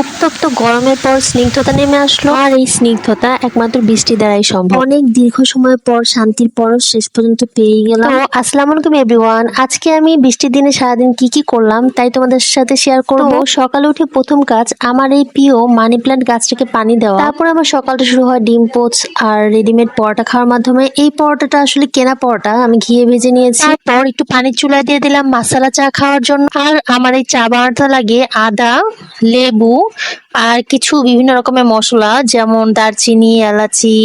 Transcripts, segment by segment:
উত্তপ্ত গরমের পর স্নিগ্ধতা নেমে আসলো। আর এই স্নিগ্ধতা একমাত্র বৃষ্টি দ্বারাই সম্ভব। অনেক দীর্ঘ সময় পর শান্তির পরশ শেষ পর্যন্ত পেয়ে গেলাম। তো আসসালামু আলাইকুম এভরিওয়ান আজকে আমি বৃষ্টির দিনে সারাদিন কি কি করলাম তাই তোমাদের সাথে শেয়ার করব। সকালে উঠে প্রথম কাজ আমার এই প্রিয় মানি প্ল্যান্ট গাছটাকে পানি দেওয়া। তারপর আমার সকালটা শুরু হয় ডিম পোচ আর রেডিমেড পরোটা খাওয়ার মাধ্যমে। এই পরোটাটা আসলে কেনা পরোটা আমি ঘিয়ে ভেজে নিয়েছি। তারপর একটু পানির চুলায় দিয়ে দিলাম মশলা চা খাওয়ার জন্য। আর আমার এই চা বানাতে লাগে আদা লেবু আর কিছু বিভিন্ন রকমের মশলা যেমন দারচিনি এলাচি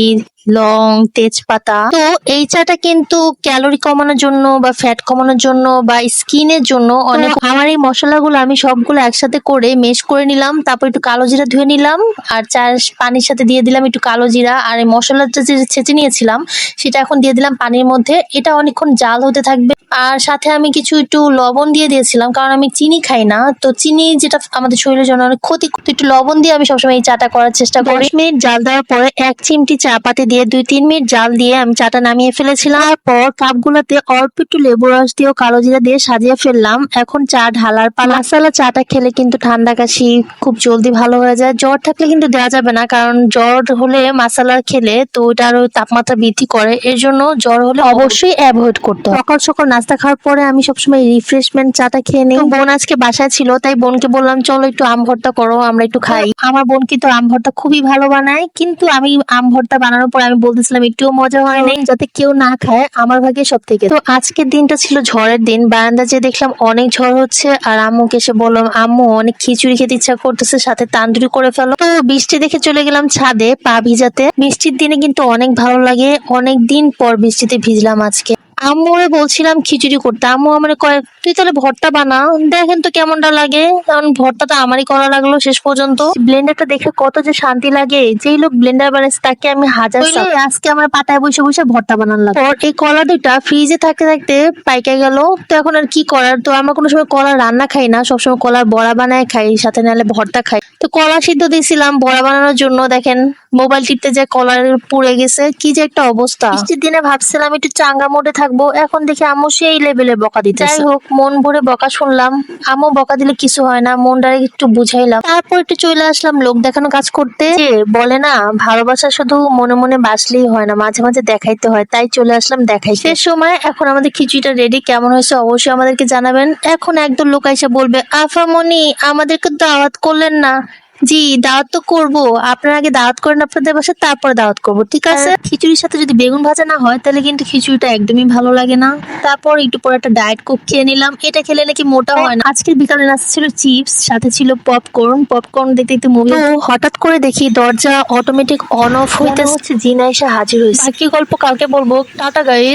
লং তেজপাতা। তো এই চাটা কিন্তু ক্যালোরি কমানোর জন্য বা ফ্যাট কমানোর জন্য বা স্কিনের জন্য অনেক আমার এই মশলাগুলো আমি সবগুলো একসাথে করে মেশ করে নিলাম তারপর একটু কালো জিরা ধুয়ে নিলাম আর চার পানির সাথে দিয়ে দিলাম একটু কালো জিরা আর এই মশলাটা যে ছেঁচে নিয়েছিলাম সেটা এখন দিয়ে দিলাম পানির মধ্যে। এটা অনেকক্ষণ জাল হতে থাকবে। আর সাথে আমি কিছু একটু লবণ দিয়ে দিয়েছিলাম কারণ আমি চিনি খাই না। তো চিনি যেটা আমাদের শরীরের জন্য অনেক ক্ষতি একটু লবণ দিয়ে আমি সবসময় এই চাটা করার চেষ্টা করি। মিনিট জাল দেওয়ার পরে এক চিমটি চা পাতি দিয়ে দুই তিন মিনিট জাল দিয়ে আমি চাটা নামিয়ে ফেলেছিলাম। তারপর কাপগুলোতে অল্প একটু লেবু রস দিয়ে কালো জিরা দিয়ে সাজিয়ে ফেললাম। এখন চা ঢালার পালা। মশলা চাটা খেলে কিন্তু ঠান্ডা কাশি খুব জলদি ভালো হয়ে যায়। জ্বর থাকলে কিন্তু দেওয়া যাবে না, কারণ জ্বর হলে মশলা খেলে তো ওটা আরও তাপমাত্রা বৃদ্ধি করে। এর জন্য জ্বর হলে অবশ্যই অ্যাভয়েড করতে হবে সকাল সকাল নাস্তা খাওয়ার পরে আমি সবসময় রিফ্রেশমেন্ট চাটা খেয়ে নিই। বোন আজকে বাসায় ছিল, তাই বোনকে বললাম, চলো একটু আম ভর্তা করো, আমরা একটু খাই। আমার বোন কিন্তু আম ভর্তা খুবই ভালো বানায়, কিন্তু আমি আম ভর্তা বানানোর পর আমি বলতেছিলাম, একটুও মজা হয় নাই, যাতে কেউ না খায় আমার ভাগে সব থেকে তো আজকের দিনটা ছিল ঝড়ের দিন। বারান্দা যে দেখলাম অনেক ঝড় হচ্ছে, আর আম্মুকে এসে বললাম, আম্মু, অনেক খিচুড়ি খেতে ইচ্ছা করতেছে, সাথে তান্দুরি করে ফেলো। তো বৃষ্টি দেখে চলে গেলাম ছাদে পা ভিজাতে। বৃষ্টির দিনে কিন্তু অনেক ভালো লাগে, অনেক দিন পর বৃষ্টিতে ভিজলাম আজকে। আম্মুরে বলছিলাম খিচুড়ি করতে। আম্মু আমার কয় তুই তাহলে ভর্তা বানা দেখেন তো কেমনটা লাগে। কারণ ভর্তাটা আমারই করা লাগল শেষ পর্যন্ত। ব্লেন্ডারটা দেখে কত যে শান্তি লাগে। যেই লোক ব্লেন্ডার বানাইছে তাকে আমি হাজার আজকে আমার পাতায় বসে বসে ভর্তা বানান লাগল। এই কলা দুটা ফ্রিজে থাকতে থাকতে পাইকা গেল। তো এখন আর কি করার? তো আমরা কোনো সময় কলা রান্না খাই না সবসময় কলার বড়া বানায় খাই সাথে নাহলে ভর্তা খাই। তো কলা সিদ্ধ দিয়েছিলাম বড়া বানানোর জন্য দেখেন মোবাইল টিপতে যে কলার পুড়ে গেছে কি যে একটা অবস্থা। দিনে ভাবছিলাম একটু চাঙ্গা মোডে থাকব। এখন দেখি আম্মু সেই লেভেলে বকা দিতে যাই হোক, মন ভরে বকা শুনলাম। আম্মু বকা দিলে কিছু হয় না, মনটারে একটু বুঝাইলাম। তারপর একটু চলে আসলাম লোক দেখানো কাজ করতে। যে বলে না, ভালোবাসা শুধু মনে মনে বাসলেই হয় না, মাঝে মাঝে দেখাইতে হয়, তাই চলে আসলাম দেখাই সে সময় এখন আমাদের খিচুড়িটা রেডি কেমন হয়েছে অবশ্যই আমাদেরকে জানাবেন। এখন একদম লোক এসে বলবে, আফামনি, আমাদেরকে দাওয়াত করলেন না। জি দাওয়াত তো করব। আপনারা আগে দাওয়াত করেন আপনাদের বাসায় তারপরে দাওয়াত করব ঠিক আছে? খিচুড়ির সাথে যদি বেগুন ভাজা না হয় তাহলে কিন্তু খিচুড়িটা একদমই ভালো লাগে না। তারপর একটু পরে একটা ডায়েট কোক খেয়ে নিলাম। এটা খেলে নাকি মোটা হয় না। আজকের বিকালে নাস্তা ছিল চিপস সাথে ছিল পপকর্ন। পপকর্ন দেখতে দেখতে মুভি হঠাৎ করে দেখি দরজা অটোমেটিক অন অফ হইতে জিনা এসে হাজির হয়েছে। বাকি গল্প কালকে বলব। Tata guys